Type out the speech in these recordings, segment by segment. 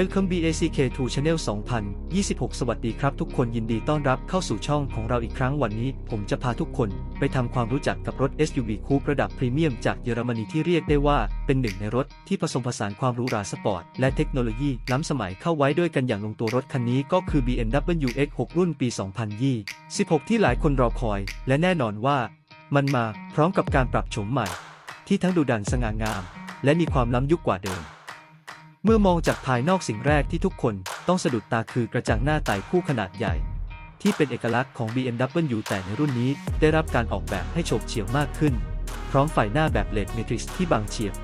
Welcome BACK to Channel 2026 สวัสดีครับทุกคนยินดีต้อนรับเข้าสู่ช่องของเราอีกครั้งวันนี้ ผมจะพาทุกคนไปทำความรู้จักกับรถ SUV Coupe ระดับพรีเมียมจากเยอรมนีที่เรียกได้ว่าเป็นหนึ่งในรถที่ผสมผสานความหรูหราสปอร์ต และเทคโนโลยีล้ำสมัยเข้าไว้ด้วยกันอย่างลงตัวรถคันนี้ก็คือ BMW X6 รุ่นปี 2016ที่หลายคนรอคอย และแน่นอนว่า มันมาพร้อมกับการปรับโฉมใหม่ ที่ทั้งดูดันสง่างาม และมีความล้ำยุคกว่าเดิม เมื่อมองจากภายนอกสิ่งแรกที่ทุกคนต้องสะดุดตาคือกระจังหน้าไต่คู่ขนาดใหญ่ ที่เป็นเอกลักษณ์ของ BMW แต่ในรุ่นนี้ได้รับการออกแบบให้โฉบเฉี่ยวมากขึ้น พร้อมไฟหน้าแบบเลดเมทริกซ์ที่บางเฉียบ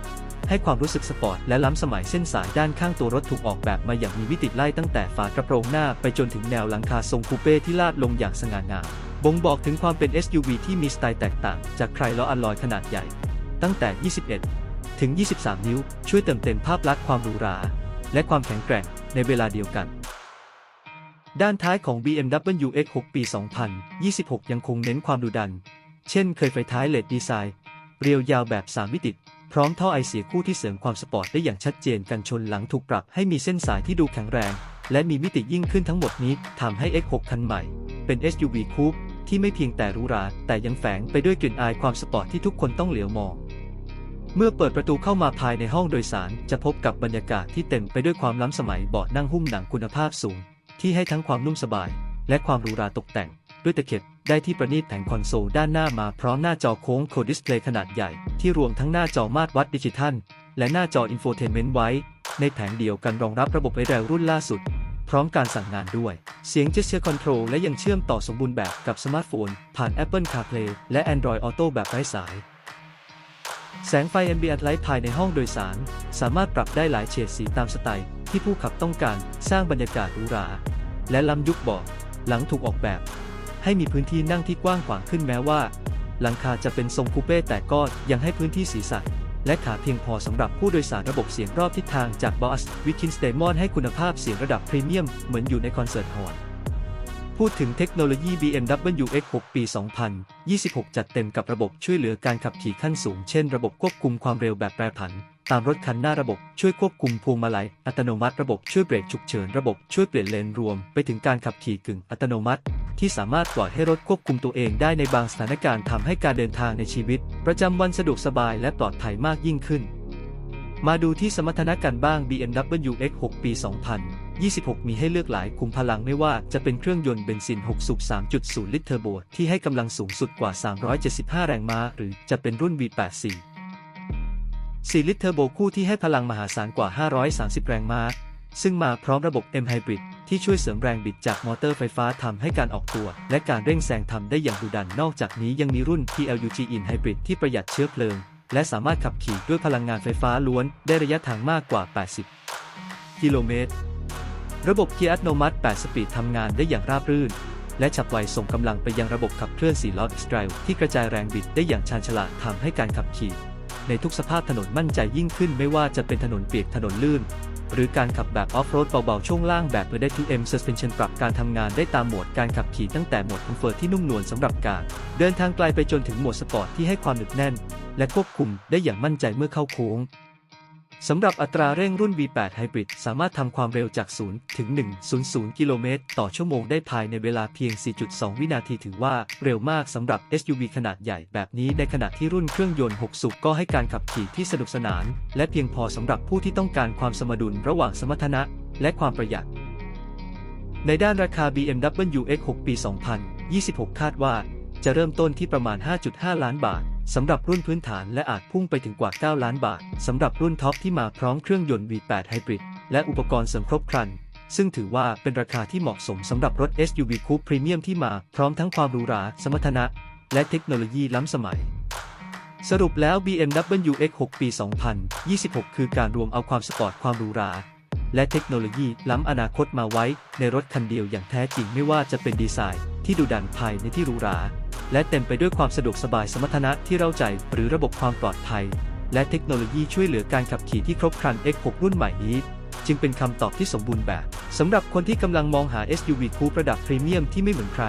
ให้ความรู้สึกสปอร์ตและล้ำสมัยเส้นสายด้านข้างตัวรถถูกออกแบบมาอย่างมีมิติไล่ตั้งแต่ฝากระโปรงหน้าไปจนถึงแนวหลังคาทรงคูเป้ที่ลาดลงอย่างสง่างามบ่งบอกถึงความเป็น SUV ที่มีสไตล์แตกต่างจากใครล้ออัลลอยขนาดใหญ่ ตั้งแต่ 21 ถึง 23 นิ้ว ช่วยเติมเต็มภาพลักษณ์ความหรูหรา และความแข็งแกร่งในเวลาเดียวกัน ด้านท้ายของ BMW X6 ปี 2026 ยังคงเน้นความดุดัน เช่นเคยไฟท้ายเลดดีไซน์ เรียวยาวแบบ 3 มิติ พร้อมท่อไอเสียคู่ที่เสริมความสปอร์ตได้อย่างชัดเจนกันชนหลังถูกปรับให้มีเส้นสายที่ดูแข็งแรง และมีมิติยิ่งขึ้นทั้งหมดนี้ทำให้ X6 คันใหม่ เป็น SUV Coupe ที่ไม่เพียงแต่หรูหรา แต่ยังแฝงไปด้วยกลิ่นอายความสปอร์ตที่ทุกคนต้องเหลียวมอง เมื่อเปิดประตูเข้ามาภายในห้องโดยสารจะพบกับบรรยากาศที่เต็มไปด้วยความล้ำสมัยเบาะนั่งหุ้มหนังคุณภาพสูง ที่ให้ทั้งความนุ่มสบาย และความหรูหราตกแต่ง ด้วยตะเข็บได้ที่ประณีตแผงคอนโซลด้านหน้ามาพร้อมหน้าจอโค้งโคดิสเพลย์ขนาดใหญ่ ที่รวมทั้งหน้าจอมาตรวัดดิจิทัล และหน้าจออินโฟเทนเมนต์ไว้ ในแผงเดียวกันรองรับระบบไอแรงรุ่นล่าสุด พร้อมการสั่งงานด้วย เสียง Gesture Control และยังเชื่อมต่อสมบูรณ์แบบกับสมาร์ทโฟน ผ่าน Apple CarPlay และ Android Auto แบบไร้สาย แสงไฟ Ambient Light ภายในห้องโดยสาร สามารถปรับได้หลายเฉดสีตามสไตล์ที่ผู้ขับต้องการสร้างบรรยากาศหรูหรา และล้ำยุคเบาะหลังถูกออกแบบ ให้มีพื้นที่นั่งที่กว้างขวางขึ้นแม้ว่า หลังคาจะเป็นทรงคูเป้แต่ก็ยังให้พื้นที่ศีรษะและขาเพียงพอสำหรับผู้โดยสารระบบเสียงรอบทิศทางจาก Boss w i t k i n s d a m o n ให้คุณภาพเสียงระดับพรีเมียมเหมือนอยู่ในคอนเสิร์ตฮอลล์ พูดถึงเทคโนโลยี BMW X6 ปี 2026 จัดเต็มกับระบบช่วยเหลือการขับขี่ขั้นสูง เช่น ระบบควบคุมความเร็วแบบแปรผัน ตามรถคันหน้าระบบช่วยควบคุมพวงมาลัย อัตโนมัติ ระบบช่วยเบรกฉุกเฉิน ระบบช่วยเปลี่ยนเลนรวม ไปถึงการขับขี่กึ่งอัตโนมัติ ที่สามารถปล่อยให้รถควบคุมตัวเองได้ในบางสถานการณ์ทำให้การเดินทางในชีวิต ประจำวันสะดวกสบายและปลอดภัยมากยิ่งขึ้น มาดูที่สมรรถนะกันบ้าง BMW X6 ปี 2020 26 มีให้เลือกหลายคุมพลังไม่ว่าจะเป็นเครื่องยนต์เบนซิน 6 สูบ 3.0 ลิตรเทอร์โบ ที่ให้กำลังสูงสุดกว่า 375 แรงม้า หรือจะเป็นรุ่น V8 4 4 ลิตรเทอร์โบคู่ที่ให้พลังมหาศาลกว่า 530 แรงม้า ซึ่งมาพร้อมระบบ M Hybrid ที่ช่วยเสริมแรงบิดจากมอเตอร์ไฟฟ้าทำให้การออกตัว และการเร่งแซงทำได้อย่างดุดัน นอกจากนี้ยังมีรุ่น PLUG In Hybrid ที่ประหยัดเชื้อเพลิง และสามารถขับขี่ด้วยพลังงานไฟฟ้าล้วน ได้ระยะทางมากกว่า 80 กิโลเมตร ระบบเกียร์อัตโนมัติ 8 สปีดทำงานได้อย่างราบรื่น และฉับไวส่งกำลังไปยังระบบขับเคลื่อน4ล้อ X-Drive ที่กระจายแรงบิดได้อย่างชาญฉลาดทำให้การขับขี่ในทุกสภาพถนนมั่นใจยิ่งขึ้นไม่ว่าจะเป็นถนนเปียกถนนลื่น หรือการขับแบบออฟโรดเบาๆ ช่วงล่างแบบ Pedestrian Suspension ปรับการทำงานได้ตามโหมดการขับขี่ตั้งแต่โหมดคอมฟอร์ที่นุ่มนวลสำหรับการ เดินทางไกลไปจนถึงโหมดสปอร์ตที่ให้ความหนึบแน่น และควบคุมได้อย่างมั่นใจเมื่อเข้าโค้ง สำหรับอัตราเร่งรุ่น V8 Hybrid สามารถทำความเร็วจาก 0 ถึง 100 กิโลเมตรต่อชั่วโมงได้ภายในเวลาเพียง 4.2 วินาทีถือว่าเร็วมากสำหรับ SUV ขนาดใหญ่แบบนี้ในขณะที่รุ่นเครื่องยนต์ 6 สูบก็ให้การขับขี่ที่สนุกสนาน และเพียงพอสำหรับผู้ที่ต้องการความสมดุลระหว่างสมรรถนะและความประหยัด ในด้านราคา BMW X6 ปี 2026 คาดว่าจะเริ่มต้นที่ประมาณ 5.5 ล้านบาท สำหรับรุ่นพื้นฐานและอาจพุ่งไปถึงกว่า 9 ล้านบาท สำหรับรุ่นท็อปที่มาพร้อมเครื่องยนต์ V8 Hybrid และอุปกรณ์เสริมครบครัน ซึ่งถือว่าเป็นราคาที่เหมาะสมสำหรับรถ SUV Coupe Premium ที่มาพร้อมทั้งความหรูหรา สมรรถนะ และเทคโนโลยีล้ำสมัยสรุปแล้ว BMW X6 ปี 2026 คือการรวมเอาความสปอร์ตความหรูหรา และเทคโนโลยีล้ำอนาคตมาไว้ในรถคันเดียวอย่างแท้จริงไม่ว่าจะเป็นดีไซน์ที่ดูดันภายในที่หรูหรา และเต็มไปด้วยความสะดวกสบายสมรรถนะที่เร้าใจหรือระบบความปลอดภัย และเทคโนโลยีช่วยเหลือการขับขี่ที่ครบครัน X6 รุ่นใหม่นี้ จึงเป็นคำตอบที่สมบูรณ์แบบสำหรับคนที่กำลังมองหา SUV Coupe ระดับพรีเมียมที่ไม่เหมือนใคร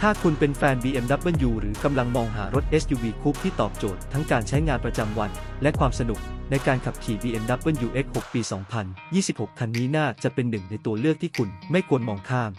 ถ้าคุณเป็นแฟน BMW หรือกำลังมองหารถ SUV คูปที่ตอบโจทย์ทั้งการใช้งานประจำวัน และความสนุกในการขับขี่ BMW X6 ปี 2026 คันนี้น่าจะเป็นหนึ่งในตัวเลือกที่คุณไม่ควรมองข้าม